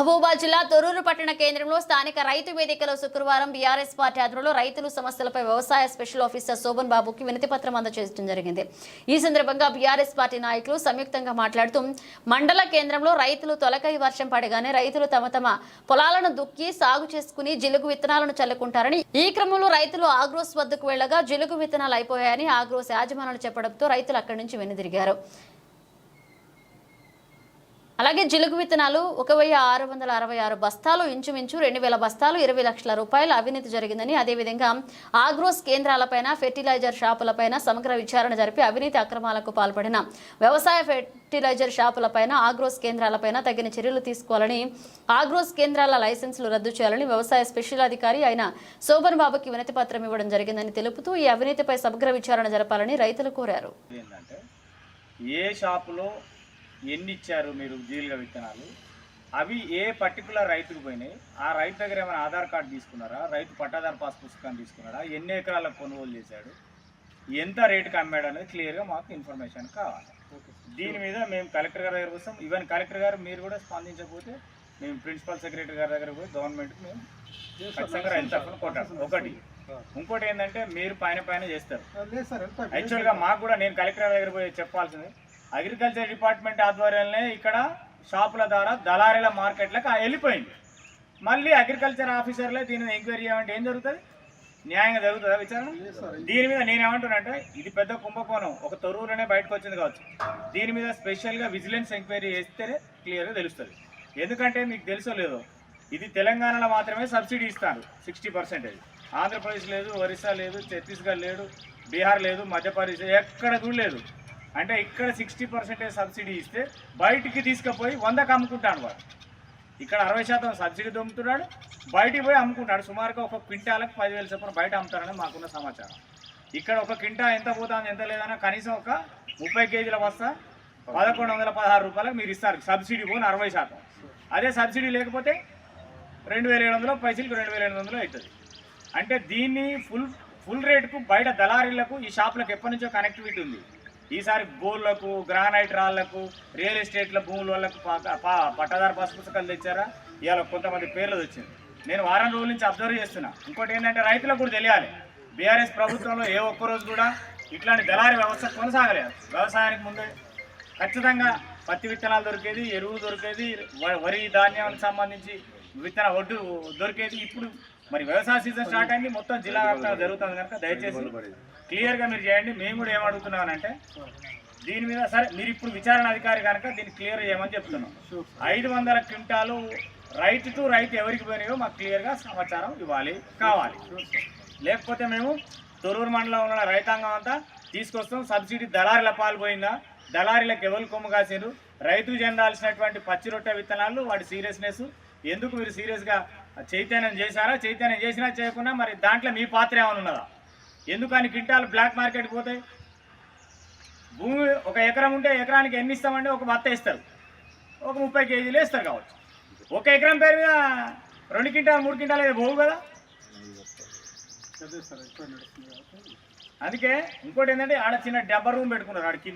మహబూబాద్ జిల్లా తొరూరు పట్టణ కేంద్రంలో స్థానిక రైతు వేదికలో శుక్రవారం బీఆర్ఎస్ పార్టీ ఆధ్వర్యంలో రైతులు సమస్యలపై వ్యవసాయ స్పెషల్ ఆఫీసర్ శోభన్ బాబుకి వినతి పత్రం అందజేయడం జరిగింది. ఈ సందర్భంగా బీఆర్ఎస్ పార్టీ నాయకులు సంయుక్తంగా మాట్లాడుతూ మండల కేంద్రంలో రైతులు తొలకై వర్షం పడగానే రైతులు తమ తమ పొలాలను దుక్కి సాగు చేసుకుని జిలుగు విత్తనాలను చల్లుకుంటారని ఈ క్రమంలో రైతులు ఆగ్రోస్ వద్దకు వెళ్ళగా జిలుగు విత్తనాలు అయిపోయాయని ఆగ్రోస్ యాజమానులు చెప్పడంతో రైతులు అక్కడి నుంచి వెనుదిరిగారు. అలాగే జిలుగు విత్తనాలు ఒక వెయ్యి ఆరు వందల అరవై ఆరు బస్తాలు ఇంచుమించు రెండు వేల బస్తాలు ఇరవై లక్షల రూపాయల అవినీతి జరిగిందని అదేవిధంగా ఆగ్రోస్ కేంద్రాలపైన ఫెర్టిలైజర్ షాపులపైన సమగ్ర విచారణ జరిపి అవినీతి అక్రమాలకు పాల్పడిన వ్యవసాయ ఫెర్టిలైజర్ షాపులపైన ఆగ్రోస్ కేంద్రాలపైన తగిన చర్యలు తీసుకోవాలని ఆగ్రోస్ కేంద్రాల లైసెన్సులు రద్దు చేయాలని వ్యవసాయ స్పెషల్ అధికారి అయిన శోభన్ బాబుకి వినతి పత్రం ఇవ్వడం జరిగిందని తెలుపుతూ ఈ అవినీతిపై సమగ్ర విచారణ జరపాలని రైతులు కోరారు. ఏ షాపులో ఎన్ని ఇచ్చారు మీరు జీలుగా విత్తనాలు? అవి ఏ పర్టికులర్ రైతుకు పోయినాయి? ఆ రైతు దగ్గర ఏమైనా ఆధార్ కార్డు తీసుకున్నారా? రైతు పట్టాదారు పాస్ పుస్తకం తీసుకున్నారా ఎన్ని ఎకరాలకు కొనుగోలు చేశాడు? ఎంత రేటుకి అమ్మాడు అనేది క్లియర్గా మాకు ఇన్ఫర్మేషన్ కావాలి. దీని మీద మేము కలెక్టర్ గారి దగ్గర వస్తాం. ఈవెన్ కలెక్టర్ గారు మీరు కూడా స్పందించకపోతే మేము ప్రిన్సిపల్ సెక్రటరీ గారి దగ్గర పోయి గవర్నమెంట్కి మేము ఖచ్చితంగా రైతు తరఫున కొట్టాం ఒకటి. ఇంకోటి ఏంటంటే మీరు పైన పైన చేస్తారు. యాక్చువల్గా మాకు కూడా నేను కలెక్టర్ దగ్గర పోయి చెప్పాల్సింది అగ్రికల్చర్ డిపార్ట్మెంట్ ఆధ్వర్యంలో ఇక్కడ షాపుల ద్వారా దళారీల మార్కెట్లకు వెళ్ళిపోయింది. మళ్ళీ అగ్రికల్చర్ ఆఫీసర్లే దీని మీద ఎంక్వైరీ చేయమంటే ఏం జరుగుతుంది? న్యాయంగా జరుగుతుందా విచారణ? దీని మీద నేను ఏమంటున్నానంటే ఇది పెద్ద కుంభకోణం. ఒక తొరువులోనే బయటకు వచ్చింది కావచ్చు. దీని మీద స్పెషల్గా విజిలెన్స్ ఎంక్వైరీ చేస్తేనే క్లియర్గా తెలుస్తుంది. ఎందుకంటే మీకు తెలుసో లేదో ఇది తెలంగాణలో మాత్రమే సబ్సిడీ ఇస్తారు సిక్స్టీ పర్సెంటేజ్. ఆంధ్రప్రదేశ్ లేదు ఒరిస్సా లేదు ఛత్తీస్గఢ్ లేదు బీహార్ లేదు మధ్యప్రదేశ్ ఎక్కడ కూడా లేదు. అంటే ఇక్కడ సిక్స్టీ పర్సెంటేజ్ సబ్సిడీ ఇస్తే బయటికి తీసుకుపోయి వందకు అమ్ముకుంటాను వాడు. ఇక్కడ అరవై శాతం సబ్సిడీ దొమ్ముతున్నాడు బయటికి పోయి అమ్ముకుంటాడు. సుమారుగా ఒక క్వింటాలకు పదివేల చొప్పున బయట అమ్ముతారని మాకున్న సమాచారం. ఇక్కడ ఒక క్వింటా ఎంత పోతుంది ఎంత లేదన్నా కనీసం ఒక ముప్పై కేజీల బస్తా పదకొండు వందల పదహారు రూపాయలకు మీరు ఇస్తారు. సబ్సిడీ పోను అరవై శాతం. అదే సబ్సిడీ లేకపోతే రెండు వేల ఏడు వందలు పైసలకు రెండు వేల ఎనిమిది వందలు అవుతుంది. అంటే దీన్ని ఫుల్ ఫుల్ రేటుకు బయట దళారీలకు ఈ షాపులకు ఎప్పటి నుంచో కనెక్టివిటీ ఉంది. ఈసారి గోల్లకు గ్రానైట్ రాళ్ళకు రియల్ ఎస్టేట్ల భూముల వాళ్ళకు పట్టదారు పా- పుస్తకాలు తెచ్చారా? ఇవాళ కొంతమంది పేర్లు వచ్చింది నేను వారం రోజుల నుంచి అబ్జర్వ్ చేస్తున్నా. ఇంకోటి ఏంటంటే రైతులకు కూడా తెలియాలి. బీఆర్ఎస్ ప్రభుత్వంలో ఏ ఒక్క రోజు కూడా ఇట్లాంటి దళారీ వ్యవస్థ కొనసాగలేదు. వ్యవసాయానికి ముందే ఖచ్చితంగా పత్తి విత్తనాలు దొరికేది ఎరువు దొరికేది వ- వరి ధాన్యానికి సంబంధించి విత్తన ఒడ్డు దొరికేది. ఇప్పుడు మరి వ్యవసాయ సీజన్ స్టార్ట్ అయింది మొత్తం జిల్లా వ్యాప్తంగా జరుగుతుంది కనుక దయచేసి క్లియర్గా మీరు చేయండి. మేము కూడా ఏమడుగుతున్నామనంటే దీని మీద సరే మీరు ఇప్పుడు విచారణ అధికారి కనుక దీన్ని క్లియర్ చేయమని చెప్తున్నాం. ఐదు వందల క్వింటాలు రైతు టు రైతు ఎవరికి పోయినాయో మాకు క్లియర్గా సమాచారం ఇవ్వాలి కావాలి. లేకపోతే మేము తొరూరు మండలంలో ఉన్న రైతాంగం అంతా తీసుకొస్తాం. సబ్సిడీ దళారీల పాల్పోయిందా దళారీలకు ఎవరు కొమ్ము కాసారు రైతు చెందాల్సినటువంటి పచ్చి రొట్టె విత్తనాలు వాటి సీరియస్నెస్ ఎందుకు మీరు సీరియస్గా చైతన్యం చేశారా? చైతన్యం చేసినా చేయకుండా మరి దాంట్లో మీ పాత్ర ఏమైనా ఉన్నదా? ఎందుకని క్వింటాలు బ్లాక్ మార్కెట్కి పోతాయి? భూమి ఒక ఎకరం ఉంటే ఎకరానికి ఎన్ని ఇస్తామంటే ఒక బత్త ఇస్తారు. ఒక ముప్పై కేజీలు వేస్తారు కావచ్చు. ఒక ఎకరం పేరు మీద రెండు క్వింటాలు మూడు క్వింటాలు అయితే పోవు కదా? అందుకే ఇంకోటి ఏంటంటే ఆడ చిన్న డబ్బా రూమ్ పెట్టుకున్నారు. ఆడ కింది